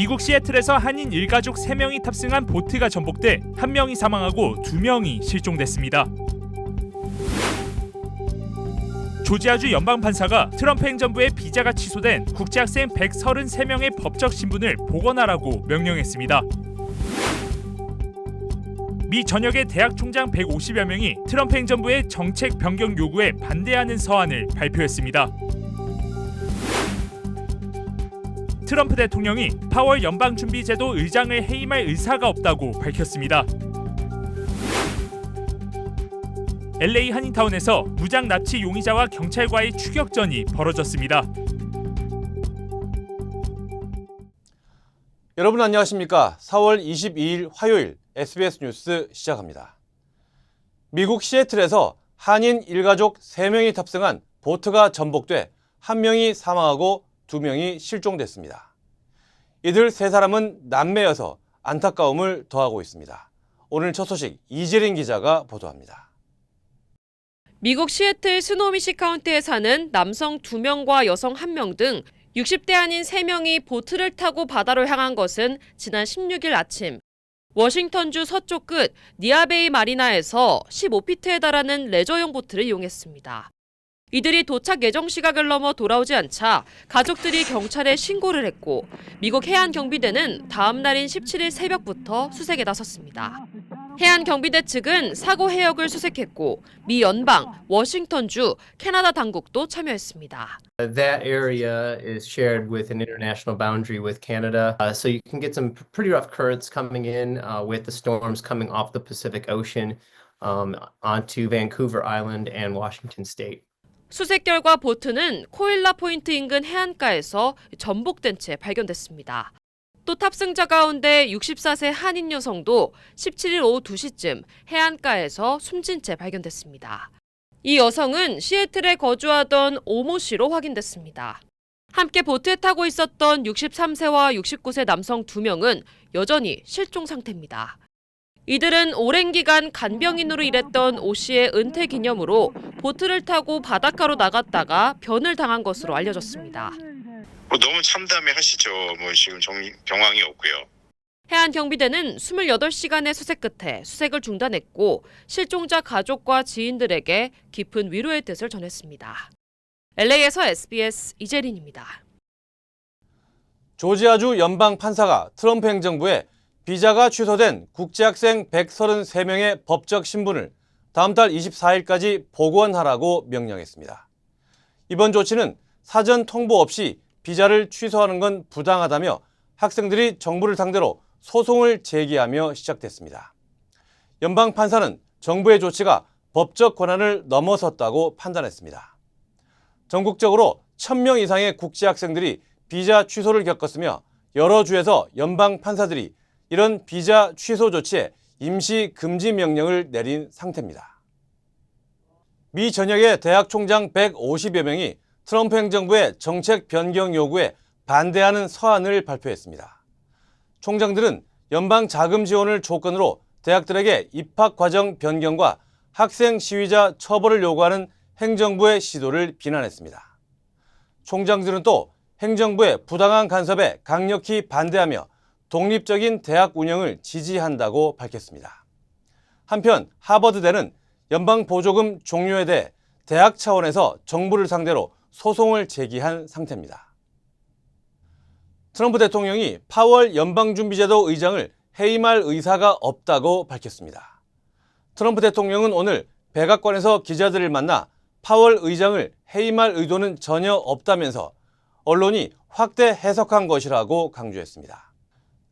미국 시애틀에서 한인 일가족 3명이 탑승한 보트가 전복돼 한 명이 사망하고 두 명이 실종됐습니다. 조지아주 연방 판사가 트럼프 행정부의 비자가 취소된 국제학생 133명의 법적 신분을 복원하라고 명령했습니다. 미 전역의 대학 총장 150여 명이 트럼프 행정부의 정책 변경 요구에 반대하는 서한을 발표했습니다. 트럼프 대통령이 파월 연방준비제도 의장을 해임할 의사가 없다고 밝혔습니다. LA 한인타운에서 무장 납치 용의자와 경찰과의 추격전이 벌어졌습니다. 여러분 안녕하십니까? 4월 22일 화요일 SBS 뉴스 시작합니다. 미국 시애틀에서 한인 일가족 3명이 탑승한 보트가 전복돼 한 명이 사망하고 두 명이 실종됐습니다. 이들 세 사람은 남매여서 안타까움을 더하고 있습니다. 오늘 첫 소식 이재린 기자가 보도합니다. 미국 시애틀 스노미시 카운티에 사는 남성 2명과 여성 1명 등 60대 한인 3명이 보트를 타고 바다로 향한 것은 지난 16일 아침 워싱턴주 서쪽 끝 니아베이 마리나에서 15피트에 달하는 레저용 보트를 이용했습니다. 이들이 도착 예정 시각을 넘어 돌아오지 않자 가족들이 경찰에 신고를 했고 미국 해안 경비대는 다음 날인 17일 새벽부터 수색에 나섰습니다. 해안 경비대 측은 사고 해역을 수색했고 미 연방, 워싱턴주, 캐나다 당국도 참여했습니다. Uh, That area is shared with an international boundary with Canada, uh, so you can get some pretty rough currents coming in uh, with the storms coming off the Pacific Ocean um, onto Vancouver Island and Washington State. 수색 결과 보트는 코일라 포인트 인근 해안가에서 전복된 채 발견됐습니다. 또 탑승자 가운데 64세 한인 여성도 17일 오후 2시쯤 해안가에서 숨진 채 발견됐습니다. 이 여성은 시애틀에 거주하던 오모 씨로 확인됐습니다. 함께 보트에 타고 있었던 63세와 69세 남성 2명은 여전히 실종 상태입니다. 이들은 오랜 기간 간병인으로 일했던 오 씨의 은퇴 기념으로 보트를 타고 바닷가로 나갔다가 변을 당한 것으로 알려졌습니다. 뭐 너무 참담해 하시죠. 뭐 지금 정, 병황이 없고요. 해안 경비대는 28시간의 수색 끝에 수색을 중단했고 실종자 가족과 지인들에게 깊은 위로의 뜻을 전했습니다. LA에서 SBS 이재린입니다. 조지아주 연방 판사가 트럼프 행정부에 비자가 취소된 국제학생 133명의 법적 신분을 다음 달 24일까지 복원하라고 명령했습니다. 이번 조치는 사전 통보 없이 비자를 취소하는 건 부당하다며 학생들이 정부를 상대로 소송을 제기하며 시작됐습니다. 연방 판사는 정부의 조치가 법적 권한을 넘어섰다고 판단했습니다. 전국적으로 1000명 이상의 국제학생들이 비자 취소를 겪었으며 여러 주에서 연방 판사들이 이런 비자 취소 조치에 임시 금지 명령을 내린 상태입니다. 미 전역의 대학 총장 150여 명이 트럼프 행정부의 정책 변경 요구에 반대하는 서한을 발표했습니다. 총장들은 연방 자금 지원을 조건으로 대학들에게 입학 과정 변경과 학생 시위자 처벌을 요구하는 행정부의 시도를 비난했습니다. 총장들은 또 행정부의 부당한 간섭에 강력히 반대하며 독립적인 대학 운영을 지지한다고 밝혔습니다. 한편 하버드대는 연방 보조금 종료에 대해 대학 차원에서 정부를 상대로 소송을 제기한 상태입니다. 트럼프 대통령이 파월 연방준비제도 의장을 해임할 의사가 없다고 밝혔습니다. 트럼프 대통령은 오늘 백악관에서 기자들을 만나 파월 의장을 해임할 의도는 전혀 없다면서 언론이 확대 해석한 것이라고 강조했습니다.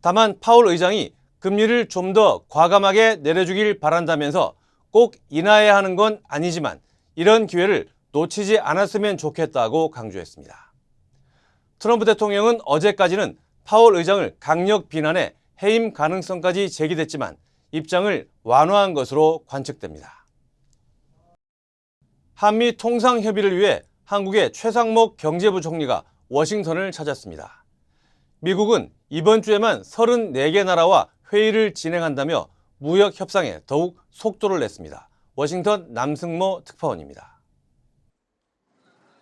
다만 파월 의장이 금리를 좀 더 과감하게 내려주길 바란다면서 꼭 인하해야 하는 건 아니지만 이런 기회를 놓치지 않았으면 좋겠다고 강조했습니다. 트럼프 대통령은 어제까지는 파월 의장을 강력 비난해 해임 가능성까지 제기됐지만 입장을 완화한 것으로 관측됩니다. 한미 통상 협의를 위해 한국의 최상목 경제부 총리가 워싱턴을 찾았습니다. 미국은 이번 주에만 34개 나라와 회의를 진행한다며 무역 협상에 더욱 속도를 냈습니다. 워싱턴 남승모 특파원입니다.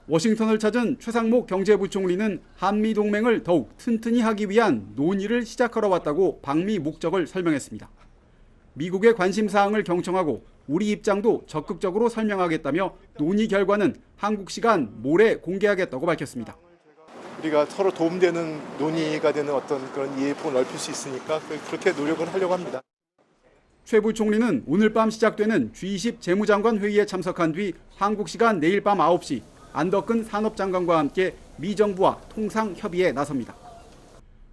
워싱턴을 찾은 최상목 경제부총리는 한미 동맹을 더욱 튼튼히 하기 위한 논의를 시작하러 왔다고 방미 목적을 설명했습니다. 미국의 관심 사항을 경청하고 우리 입장도 적극적으로 설명하겠다며 논의 결과는 한국 시간 모레 공개하겠다고 밝혔습니다. 우리가 서로 도움되는 논의가 되는 어떤 그런 이해 폭을 넓힐 수 있으니까 그- 그렇게 노력을 하려고 합니다. 최 부총리는 오늘 밤 시작되는 G20 재무장관 회의에 참석한 뒤 한국 시간 내일 밤 9시 안덕근 산업장관과 함께 미 정부와 통상 협의에 나섭니다.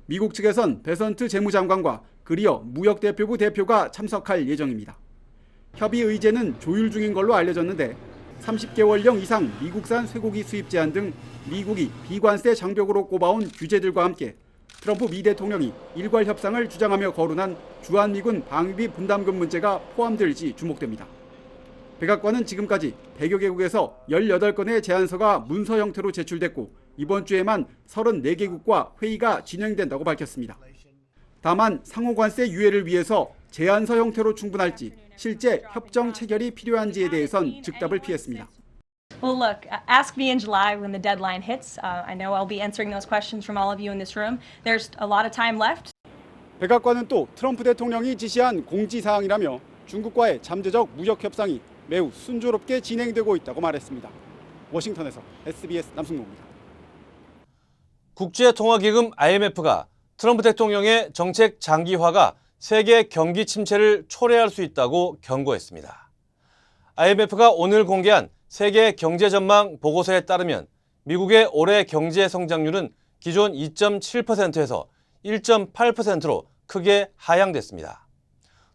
미국 측에선 베선트 재무장관과 그리어 무역대표부 대표가 참석할 예정입니다. 협의 의제는 조율 중인 걸로 알려졌는데 30개월령 이상 미국산 쇠고기 수입 제한 등 미국이 비관세 장벽으로 꼽아온 규제들과 함께 트럼프 미 대통령이 일괄 협상을 주장하며 거론한 주한미군 방위비 분담금 문제가 포함될지 주목됩니다. 백악관은 지금까지 100여 개국에서 18건의 제안서가 문서 형태로 제출됐고 이번 주에만 34개국과 회의가 진행된다고 밝혔습니다. 다만 상호 관세 유예를 위해서 제안서 형태로 충분할지 실제 협정 체결이 필요한지에 대해선 즉답을 피했습니다. Well, look, ask me in July when the deadline hits. Uh, I know I'll be answering those questions from all of you in this room. There's a lot of time left. 백악관은 또 트럼프 대통령이 지시한 공지 사항이라며 중국과의 잠재적 무역 협상이 매우 순조롭게 진행되고 있다고 말했습니다. 워싱턴에서 SBS 남승모입니다. 국제통화기금 IMF가 트럼프 대통령의 정책 장기화가 세계 경기 침체를 초래할 수 있다고 경고했습니다. IMF가 오늘 공개한 세계 경제 전망 보고서에 따르면 미국의 올해 경제 성장률은 기존 2.7%에서 1.8%로 크게 하향됐습니다.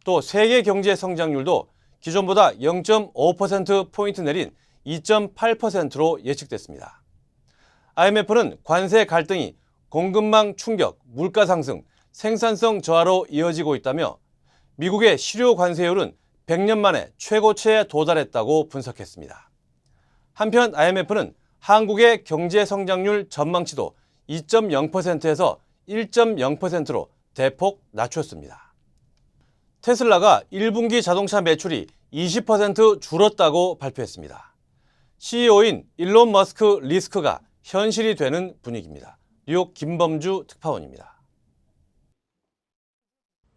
또 세계 경제 성장률도 기존보다 0.5%포인트 내린 2.8%로 예측됐습니다. IMF는 관세 갈등이 공급망 충격, 물가 상승, 생산성 저하로 이어지고 있다며 미국의 실효 관세율은 100년 만에 최고치에 도달했다고 분석했습니다. 한편 IMF는 한국의 경제 성장률 전망치도 2.0%에서 1.0%로 대폭 낮췄습니다. 테슬라가 1분기 자동차 매출이 20% 줄었다고 발표했습니다. CEO인 일론 머스크 리스크가 현실이 되는 분위기입니다. 뉴욕 김범주 특파원입니다.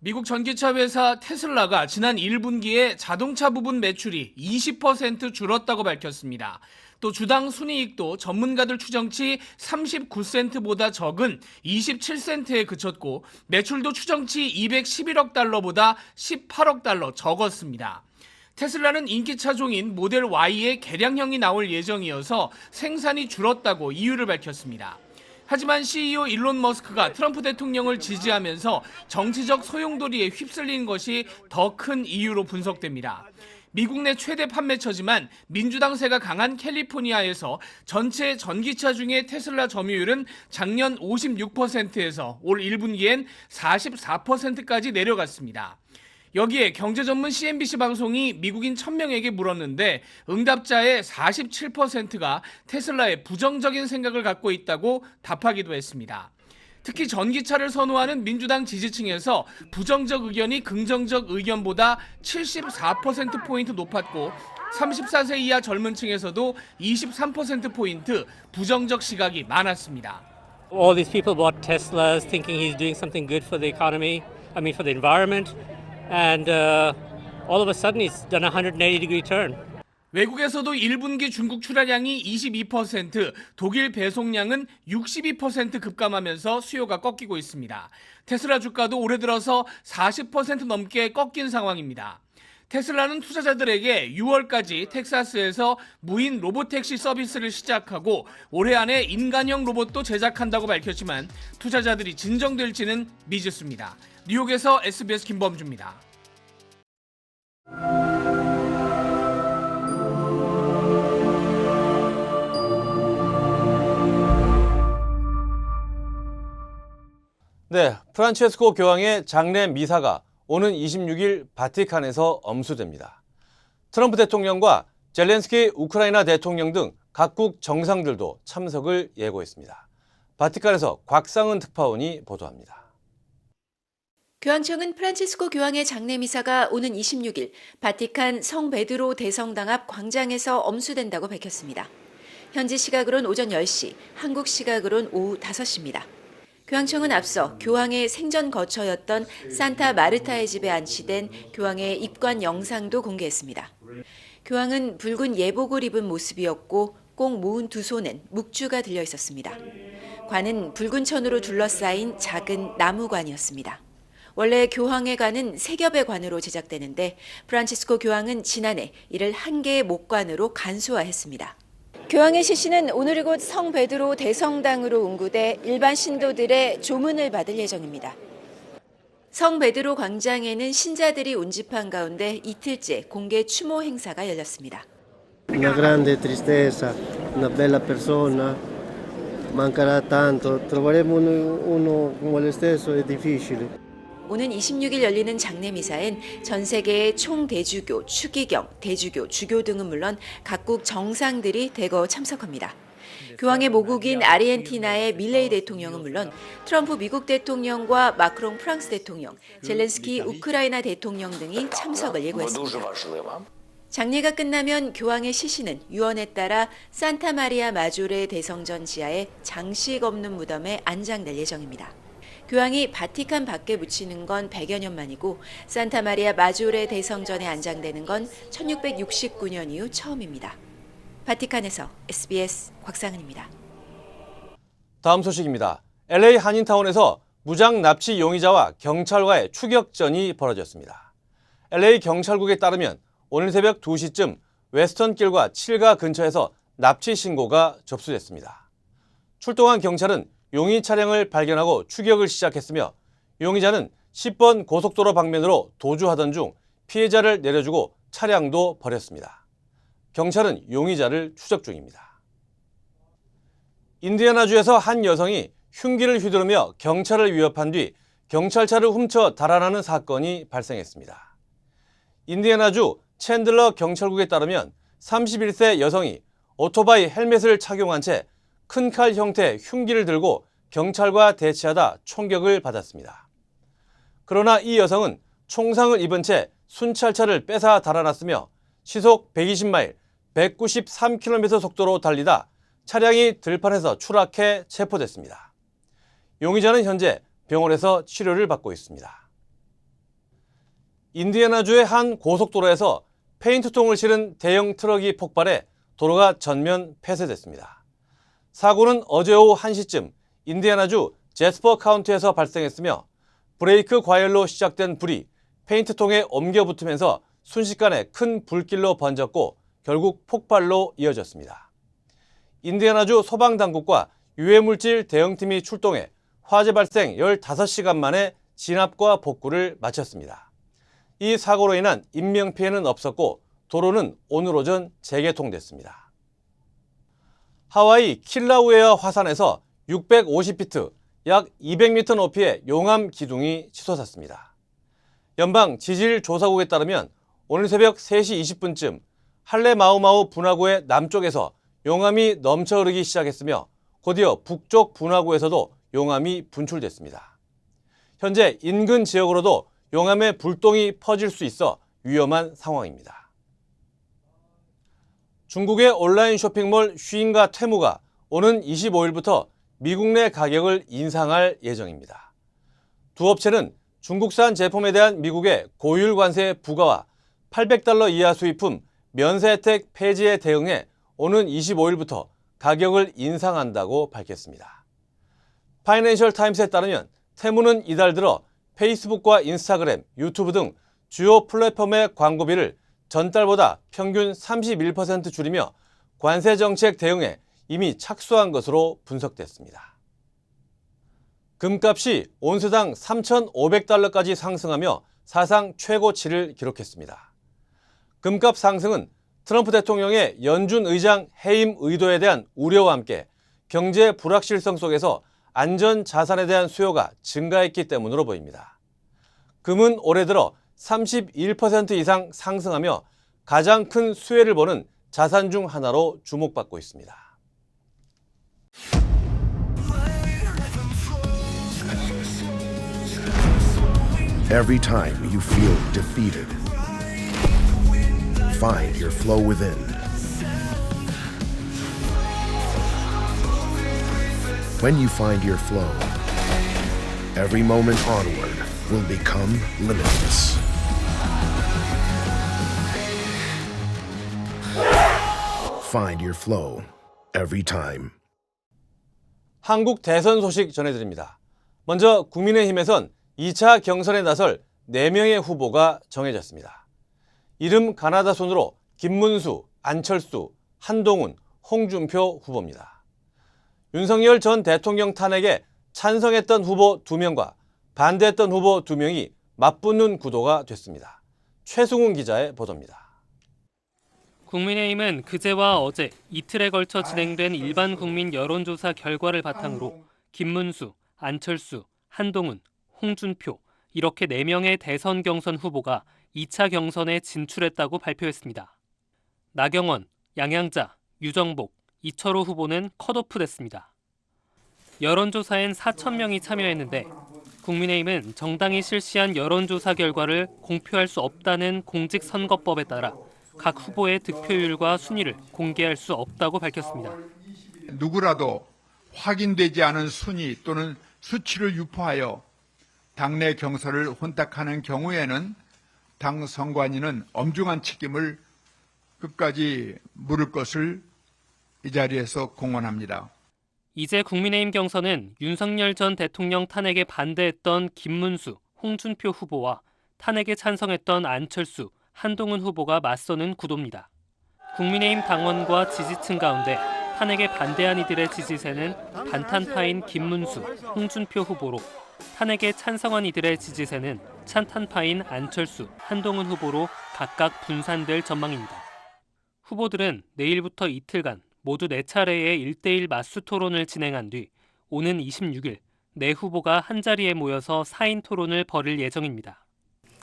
미국 전기차 회사 테슬라가 지난 1분기에 자동차 부분 매출이 20% 줄었다고 밝혔습니다. 또 주당 순이익도 전문가들 추정치 39센트보다 적은 27센트에 그쳤고 매출도 추정치 211억 달러보다 18억 달러 적었습니다. 테슬라는 인기 차종인 모델 Y의 개량형이 나올 예정이어서 생산이 줄었다고 이유를 밝혔습니다. 하지만 CEO 일론 머스크가 트럼프 대통령을 지지하면서 정치적 소용돌이에 휩쓸린 것이 더 큰 이유로 분석됩니다. 미국 내 최대 판매처지만 민주당세가 강한 캘리포니아에서 전체 전기차 중에 테슬라 점유율은 작년 56%에서 올 1분기엔 44%까지 내려갔습니다. 여기에 경제 전문 CNBC 방송이 미국인 1000명에게 물었는데 응답자의 47%가 테슬라에 부정적인 생각을 갖고 있다고 답하기도 했습니다. 특히 전기차를 선호하는 민주당 지지층에서 부정적 의견이 긍정적 의견보다 74%포인트 높았고 34세 이하 젊은 층에서도 23%포인트 부정적 시각이 많았습니다. all these people bought Teslas thinking he's doing something good for the economy, I mean, for the environment. And uh, all of a sudden, he's done a 180 degree turn. 외국에서도 1분기 중국 출하량이 22%, 독일 배송량은 62% 급감하면서 수요가 꺾이고 있습니다. 테슬라 주가도 올해 들어서 40% 넘게 꺾인 상황입니다. 테슬라는 투자자들에게 6월까지 텍사스에서 무인 로보택시 서비스를 시작하고 올해 안에 인간형 로봇도 제작한다고 밝혔지만 투자자들이 진정될지는 미지수입니다. 뉴욕에서 SBS 김범주입니다. 네, 프란체스코 교황의 장례 미사가 오는 26일 바티칸에서 엄수됩니다. 트럼프 대통령과 젤렌스키 우크라이나 대통령 등 각국 정상들도 참석을 예고했습니다. 바티칸에서 곽상은 특파원이 보도합니다. 교황청은 프란치스코 교황의 장례 미사가 오는 26일 바티칸 성 베드로 대성당 앞 광장에서 엄수된다고 밝혔습니다. 현지 시각으론 오전 10시, 한국 시각으론 오후 5시입니다. 교황청은 앞서 교황의 생전 거처였던 산타 마르타의 집에 안치된 교황의 입관 영상도 공개했습니다. 교황은 붉은 예복을 입은 모습이었고 꼭 모은 두 손엔 묵주가 들려 있었습니다. 관은 붉은 천으로 둘러싸인 작은 나무관이었습니다. 원래 교황의 관은 세 겹의 관으로 제작되는데 프란치스코 교황은 지난해 이를 한 개의 목관으로 간소화했습니다. 교황의 시신은 오늘 곧성 베드로 대성당으로 운구돼 일반 신도들의 조문을 받을 예정입니다. 성 베드로 광장에는 신자들이 운집한 가운데 이틀째 공개 추모 행사가 열렸습니다. Una grande tristezza, una bella persona, mancherà tanto, troveremo uno come lo stesso è difficile. 오는 26일 열리는 장례 미사엔 전 세계의 총대주교, 추기경, 대주교, 주교 등은 물론 각국 정상들이 대거 참석합니다. 교황의 모국인 아르헨티나의 밀레이 대통령은 물론 트럼프 미국 대통령과 마크롱 프랑스 대통령, 젤렌스키 우크라이나 대통령 등이 참석을 예고했습니다. 장례가 끝나면 교황의 시신은 유언에 따라 산타 마리아 마조레 대성전 지하의 장식 없는 무덤에 안장될 예정입니다. 교황이 바티칸 밖에 묻히는 건 100여 년 만이고 산타 마리아 마조레 대성전에 안장되는 건 1669년 이후 처음입니다. 바티칸에서 SBS 곽상은입니다. 다음 소식입니다. LA 한인타운에서 무장 납치 용의자와 경찰과의 추격전이 벌어졌습니다. LA 경찰국에 따르면 오늘 새벽 2시쯤 웨스턴길과 7가 근처에서 납치 신고가 접수됐습니다. 출동한 경찰은 용의 차량을 발견하고 추격을 시작했으며 용의자는 10번 고속도로 방면으로 도주하던 중 피해자를 내려주고 차량도 버렸습니다. 경찰은 용의자를 추적 중입니다. 인디애나주에서 한 여성이 흉기를 휘두르며 경찰을 위협한 뒤 경찰차를 훔쳐 달아나는 사건이 발생했습니다. 인디애나주 챈들러 경찰국에 따르면 31세 여성이 오토바이 헬멧을 착용한 채 큰 칼 형태 흉기를 들고 경찰과 대치하다 총격을 받았습니다. 그러나 이 여성은 총상을 입은 채 순찰차를 뺏어 달아났으며 시속 120마일, 193km 속도로 달리다 차량이 들판에서 추락해 체포됐습니다. 용의자는 현재 병원에서 치료를 받고 있습니다. 인디애나주의 한 고속도로에서 페인트통을 실은 대형 트럭이 폭발해 도로가 전면 폐쇄됐습니다. 사고는 어제 오후 1시쯤 인디애나주 제스퍼 카운티에서 발생했으며 브레이크 과열로 시작된 불이 페인트통에 옮겨 붙으면서 순식간에 큰 불길로 번졌고 결국 폭발로 이어졌습니다. 인디애나주 소방당국과 유해물질 대응팀이 출동해 화재 발생 15시간 만에 진압과 복구를 마쳤습니다. 이 사고로 인한 인명피해는 없었고 도로는 오늘 오전 재개통됐습니다. 하와이 킬라우에어 화산에서 650피트, 약 200m 높이의 용암 기둥이 치솟았습니다. 연방 지질 조사국에 따르면 오늘 새벽 3시 20분쯤 할레 마우마우 분화구의 남쪽에서 용암이 넘쳐 흐르기 시작했으며 곧이어 북쪽 분화구에서도 용암이 분출됐습니다. 현재 인근 지역으로도 용암의 불똥이 퍼질 수 있어 위험한 상황입니다. 중국의 온라인 쇼핑몰 슈인과 테무가 오는 25일부터 미국 내 가격을 인상할 예정입니다. 두 업체는 중국산 제품에 대한 미국의 고율 관세 부과와 800달러 이하 수입품 면세 혜택 폐지에 대응해 오는 25일부터 가격을 인상한다고 밝혔습니다. 파이낸셜 타임스에 따르면 테무는 이달 들어 페이스북과 인스타그램, 유튜브 등 주요 플랫폼의 광고비를 전달보다 평균 31% 줄이며 관세 정책 대응에 이미 착수한 것으로 분석됐습니다. 금값이 온수당 3,500달러까지 상승하며 사상 최고치를 기록했습니다. 금값 상승은 트럼프 대통령의 연준 의장 해임 의도에 대한 우려와 함께 경제 불확실성 속에서 안전 자산에 대한 수요가 증가했기 때문으로 보입니다. 금은 올해 들어 31% 이상 상승하며 가장 큰 수혜를 보는 자산 중 하나로 주목받고 있습니다. Every time you feel defeated, find your flow within. When you find your flow, every moment onward will become limitless. Find your flow every time. 한국 대선 소식 전해드립니다. 먼저 국민의힘에선 2차 경선에 나설 4명의 후보가 정해졌습니다. 이름 가나다 손으로 김문수, 안철수, 한동훈, 홍준표 후보입니다. 윤석열 전 대통령 탄핵에 찬성했던 후보 2명과 반대했던 후보 2명이 맞붙는 구도가 됐습니다. 최승훈 기자의 보도입니다. 국민의힘은 그제와 어제 이틀에 걸쳐 진행된 일반 국민 여론조사 결과를 바탕으로 김문수, 안철수, 한동훈, 홍준표 이렇게 4명의 대선 경선 후보가 2차 경선에 진출했다고 발표했습니다. 나경원, 양양자, 유정복, 이철호 후보는 컷오프 됐습니다. 여론조사엔 4천 명이 참여했는데 국민의힘은 정당이 실시한 여론조사 결과를 공표할 수 없다는 공직선거법에 따라 각 후보의 득표율과 순위를 공개할 수 없다고 밝혔습니다. 누구라도 확인되지 않은 순위 또는 수치를 유포하여 당내 경선을 혼탁하는 경우에는 당 선관위는 엄중한 책임을 끝까지 물을 것을 이 자리에서 공언합니다. 이제 국민의힘 경선은 윤석열 전 대통령 탄핵에 반대했던 김문수, 홍준표 후보와 탄핵에 찬성했던 안철수, 한동훈 후보가 맞서는 구도입니다. 국민의힘 당원과 지지층 가운데 탄핵에 반대한 이들의 지지세는 반탄파인 김문수, 홍준표 후보로 탄핵에 찬성한 이들의 지지세는 찬탄파인 안철수, 한동훈 후보로 각각 분산될 전망입니다. 후보들은 내일부터 이틀간 모두 4차례의 1대1 맞수 토론을 진행한 뒤 오는 26일 네 후보가 한자리에 모여서 4인 토론을 벌일 예정입니다.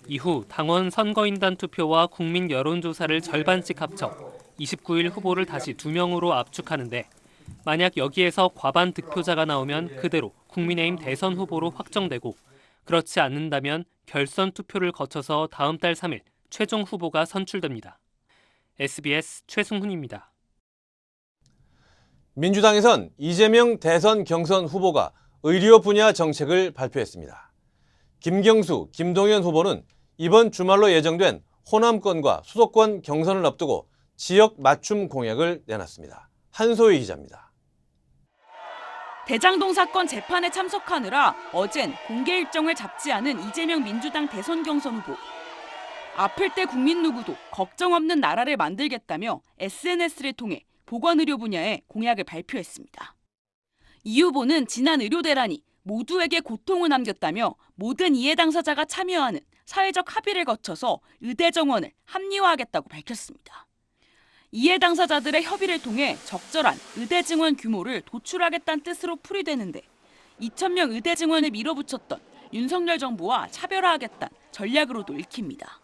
이후 당원 선거인단 투표와 국민 여론조사를 절반씩 합쳐 29일 후보를 다시 2명으로 압축하는데 만약 여기에서 과반 득표자가 나오면 그대로 국민의힘 대선 후보로 확정되고 그렇지 않는다면 결선 투표를 거쳐서 다음 달 3일 최종 후보가 선출됩니다. SBS 최승훈입니다. 민주당에선 이재명 대선 경선 후보가 의료 분야 정책을 발표했습니다. 김경수, 김동연 후보는 이번 주말로 예정된 호남권과 수도권 경선을 앞두고 지역 맞춤 공약을 내놨습니다. 한소희 기자입니다. 대장동 사건 재판에 참석하느라 어젠 공개 일정을 잡지 않은 이재명 민주당 대선 경선 후보. 아플 때 국민 누구도 걱정 없는 나라를 만들겠다며 SNS를 통해 보건의료 분야에 공약을 발표했습니다. 이 후보는 지난 의료 대란이 모두에게 고통을 남겼다며 모든 이해 당사자가 참여하는 사회적 합의를 거쳐서 의대 정원을 합리화하겠다고 밝혔습니다. 이해 당사자들의 협의를 통해 적절한 의대 증원 규모를 도출하겠다는 뜻으로 풀이되는데 2,000명 의대 증원을 밀어붙였던 윤석열 정부와 차별화하겠다는 전략으로도 읽힙니다.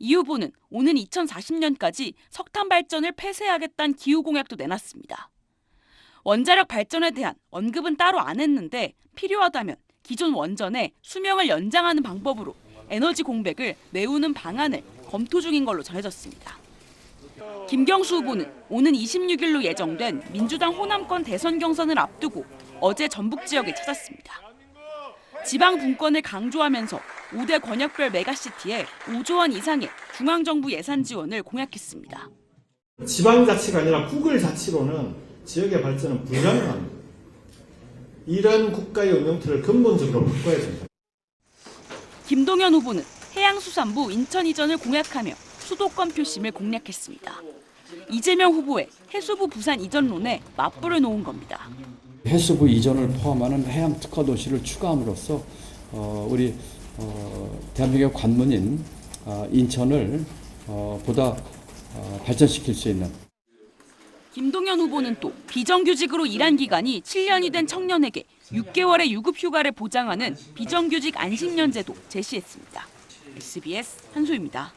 이 후보는 오는 2040년까지 석탄 발전을 폐쇄하겠다는 기후 공약도 내놨습니다. 원자력 발전에 대한 언급은 따로 안 했는데 필요하다면 기존 원전의 수명을 연장하는 방법으로 에너지 공백을 메우는 방안을 검토 중인 걸로 전해졌습니다. 김경수 후보는 오는 26일로 예정된 민주당 호남권 대선 경선을 앞두고 어제 전북 지역을 찾았습니다. 지방 분권을 강조하면서 5대 권역별 메가시티에 5조 원 이상의 중앙정부 예산 지원을 공약했습니다. 지방자치가 아니라 국을 자치로는 지역의 발전은 불가능합니다. 이런 국가의 운영틀을 근본적으로 바꿔야 됩니다. 김동연 후보는 해양수산부 인천 이전을 공약하며 수도권 표심을 공략했습니다. 이재명 후보의 해수부 부산 이전론에 맞불을 놓은 겁니다. 해수부 이전을 포함하는 해양 특화 도시를 추가함으로써 어, 우리 어, 대한민국의 관문인 어, 인천을 어, 보다 어, 발전시킬 수 있는 김동연 후보는 또 비정규직으로 일한 기간이 7년이 된 청년에게 6개월의 유급 휴가를 보장하는 비정규직 안식년제도 제시했습니다. SBS 한소입니다.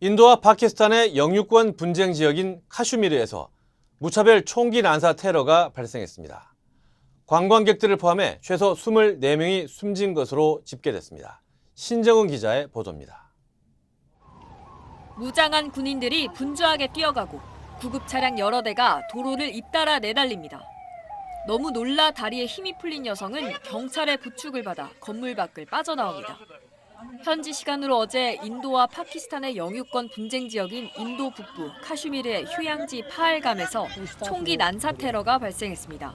인도와 파키스탄의 영유권 분쟁 지역인 카슈미르에서 무차별 총기 난사 테러가 발생했습니다. 관광객들을 포함해 최소 24명이 숨진 것으로 집계됐습니다. 신정은 기자의 보도입니다. 무장한 군인들이 분주하게 뛰어가고 구급 차량 여러 대가 도로를 잇따라 내달립니다. 너무 놀라 다리에 힘이 풀린 여성은 경찰의 부축을 받아 건물 밖을 빠져나옵니다. 현지 시간으로 어제 인도와 파키스탄의 영유권 분쟁 지역인 인도 북부 카슈미르의 휴양지 파알감에서 총기 난사 테러가 발생했습니다.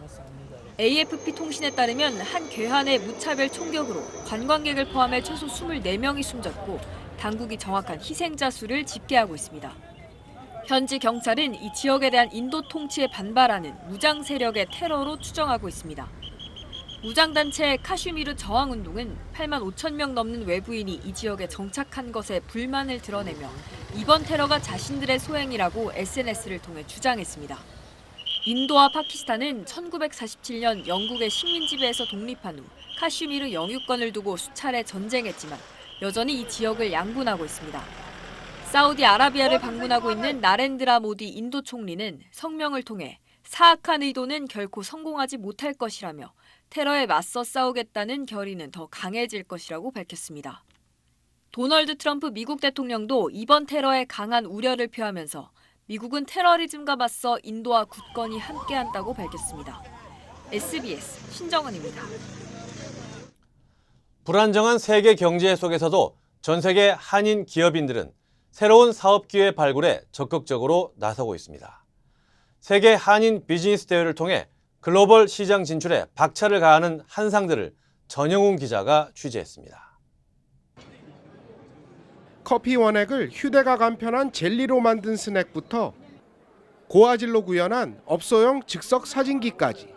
AFP 통신에 따르면 한 괴한의 무차별 총격으로 관광객을 포함해 최소 24명이 숨졌고 당국이 정확한 희생자 수를 집계하고 있습니다. 현지 경찰은 이 지역에 대한 인도 통치에 반발하는 무장 세력의 테러로 추정하고 있습니다. 무장단체 카슈미르 저항운동은 8만 5천 명 넘는 외부인이 이 지역에 정착한 것에 불만을 드러내며 이번 테러가 자신들의 소행이라고 SNS를 통해 주장했습니다. 인도와 파키스탄은 1947년 영국의 식민 지배에서 독립한 후 카슈미르 영유권을 두고 수차례 전쟁했지만 여전히 이 지역을 양분하고 있습니다. 사우디아라비아를 방문하고 있는 나렌드라 모디 인도 총리는 성명을 통해 사악한 의도는 결코 성공하지 못할 것이라며 테러에 맞서 싸우겠다는 결의는 더 강해질 것이라고 밝혔습니다. 도널드 트럼프 미국 대통령도 이번 테러에 강한 우려를 표하면서 미국은 테러리즘과 맞서 인도와 굳건히 함께한다고 밝혔습니다. SBS 신정은입니다. 불안정한 세계 경제 속에서도 전 세계 한인 기업인들은 새로운 사업 기회 발굴에 적극적으로 나서고 있습니다. 세계 한인 비즈니스 대회를 통해 글로벌 시장 진출에 박차를 가하는 한상들을 전영훈 기자가 취재했습니다. 커피 원액을 휴대가 간편한 젤리로 만든 스낵부터 고화질로 구현한 업소용 즉석 사진기까지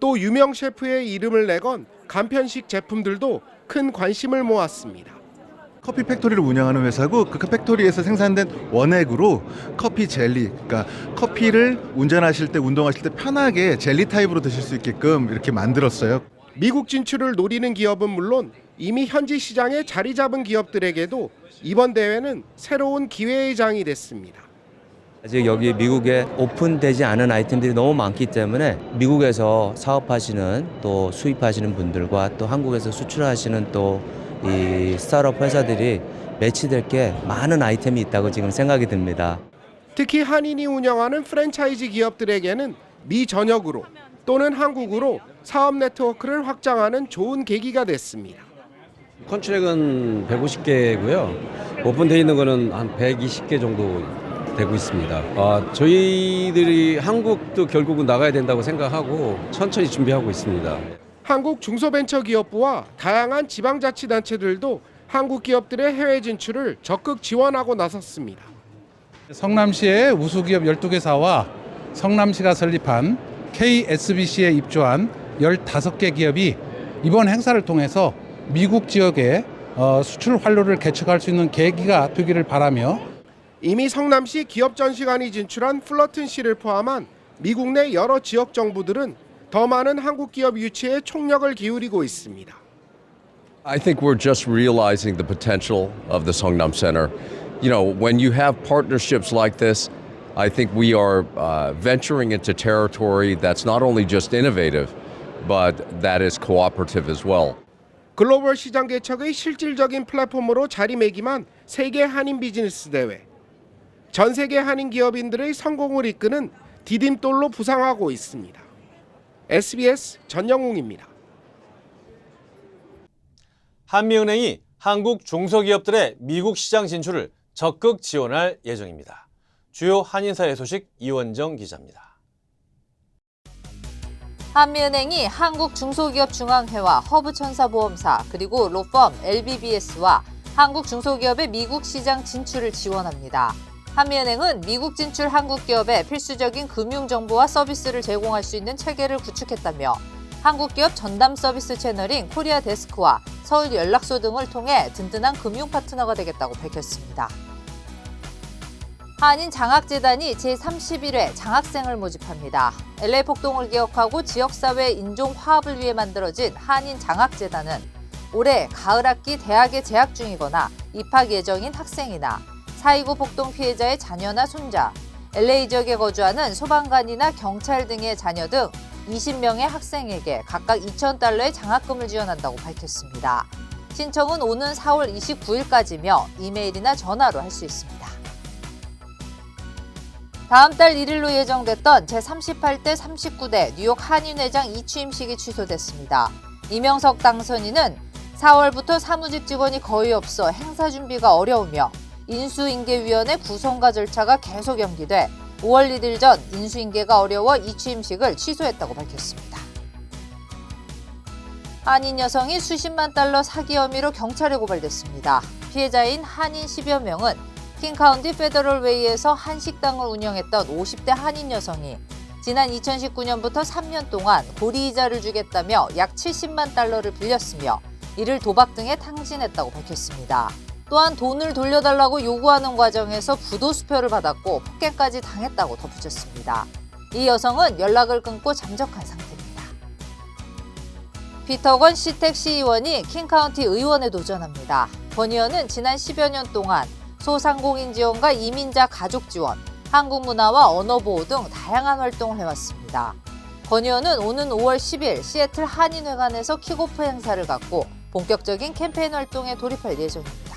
또 유명 셰프의 이름을 내건 간편식 제품들도 큰 관심을 모았습니다. 커피 팩토리를 운영하는 회사고 그 팩토리에서 생산된 원액으로 커피 젤리, 그러니까 커피를 운전하실 때 운동하실 때 편하게 젤리 타입으로 드실 수 있게끔 이렇게 만들었어요. 미국 진출을 노리는 기업은 물론 이미 현지 시장에 자리 잡은 기업들에게도 이번 대회는 새로운 기회의 장이 됐습니다. 아직 여기 미국에 오픈되지 않은 아이템들이 너무 많기 때문에 미국에서 사업하시는 또 수입하시는 분들과 또 한국에서 수출하시는 또 이 스타트업 회사들이 매치될 게 많은 아이템이 있다고 지금 생각이 듭니다. 특히 한인이 운영하는 프랜차이즈 기업들에게는 미 전역으로 또는 한국으로 사업 네트워크를 확장하는 좋은 계기가 됐습니다. 컨트랙은 150개고요. 오픈되어 있는 거는 한 120개 정도 되고 있습니다. 아, 저희들이 한국도 결국은 나가야 된다고 생각하고 천천히 준비하고 있습니다. 한국 중소벤처기업부와 다양한 지방자치단체들도 한국 기업들의 해외 진출을 적극 지원하고 나섰습니다. 성남시의 우수기업 12개 사와 성남시가 설립한 KSBC에 입주한 15개 기업이 이번 행사를 통해서 미국 지역의 어, 수출 활로를 개척할 수 있는 계기가 되기를 바라며 이미 성남시 기업 전시관이 진출한 플러튼 시를 포함한 미국 내 여러 지역 정부들은 더 많은 한국 기업 유치에 총력을 기울이고 있습니다. I think we're just realizing the potential of the Songnam Center. You know, when you have partnerships like this, I think we are uh, venturing into territory that's not only just innovative, but that is cooperative as well. 글로벌 시장 개척의 실질적인 플랫폼으로 자리매김한 세계 한인 비즈니스 대회. 전 세계 한인 기업인들의 성공을 이끄는 디딤돌로 부상하고 있습니다. SBS 전영웅입니다. 한미은행이 한국 중소기업들의 미국 시장 진출을 적극 지원할 예정입니다. 주요 한인사회 소식 이원정 기자입니다. 한미은행이 한국중소기업중앙회와 허브천사보험사 그리고 로펌 LBBS와 한국 중소기업의 미국 시장 진출을 지원합니다. 한미은행은 미국 진출 한국 기업에 필수적인 금융 정보와 서비스를 제공할 수 있는 체계를 구축했다며 한국 기업 전담 서비스 채널인 코리아 데스크와 서울 연락소 등을 통해 든든한 금융 파트너가 되겠다고 밝혔습니다. 한인 장학재단이 제31회 장학생을 모집합니다. LA 폭동을 기억하고 지역사회 인종 화합을 위해 만들어진 한인 장학재단은 올해 가을 학기 대학에 재학 중이거나 입학 예정인 학생이나 4.29 폭동 피해자의 자녀나 손자, LA 지역에 거주하는 소방관이나 경찰 등의 자녀 등 20명의 학생에게 각각 2,000달러의 장학금을 지원한다고 밝혔습니다. 신청은 오는 4월 29일까지며 이메일이나 전화로 할 수 있습니다. 다음 달 1일로 예정됐던 제38대 39대 뉴욕 한인회장 이취임식이 취소됐습니다. 이명석 당선인은 4월부터 사무직 직원이 거의 없어 행사 준비가 어려우며 인수인계위원회 구성과 절차가 계속 연기돼 5월 1일 전 인수인계가 어려워 이취임식을 취소했다고 밝혔습니다. 한인 여성이 수십만 달러 사기 혐의로 경찰에 고발됐습니다. 피해자인 한인 10여 명은 킹카운티 페더럴웨이에서 한식당을 운영했던 50대 한인 여성이 지난 2019년부터 3년 동안 고리 이자를 주겠다며 약 70만 달러를 빌렸으며 이를 도박 등에 탕진했다고 밝혔습니다. 또한 돈을 돌려달라고 요구하는 과정에서 부도 수표를 받았고 폭행까지 당했다고 덧붙였습니다. 이 여성은 연락을 끊고 잠적한 상태입니다. 피터건 시택 시의원이 킹카운티 의원에 도전합니다. 권 의원은 지난 10여 년 동안 소상공인 지원과 이민자 가족 지원, 한국 문화와 언어 보호 등 다양한 활동을 해왔습니다. 권 의원은 오는 5월 10일 시애틀 한인회관에서 킥오프 행사를 갖고 본격적인 캠페인 활동에 돌입할 예정입니다.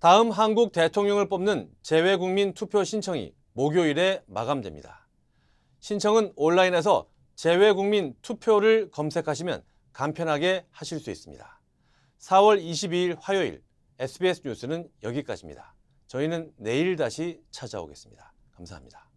다음 한국 대통령을 뽑는 재외국민 투표 신청이 목요일에 마감됩니다. 신청은 온라인에서 재외국민 투표를 검색하시면 간편하게 하실 수 있습니다. 4월 22일 화요일 SBS 뉴스는 여기까지입니다. 저희는 내일 다시 찾아오겠습니다. 감사합니다.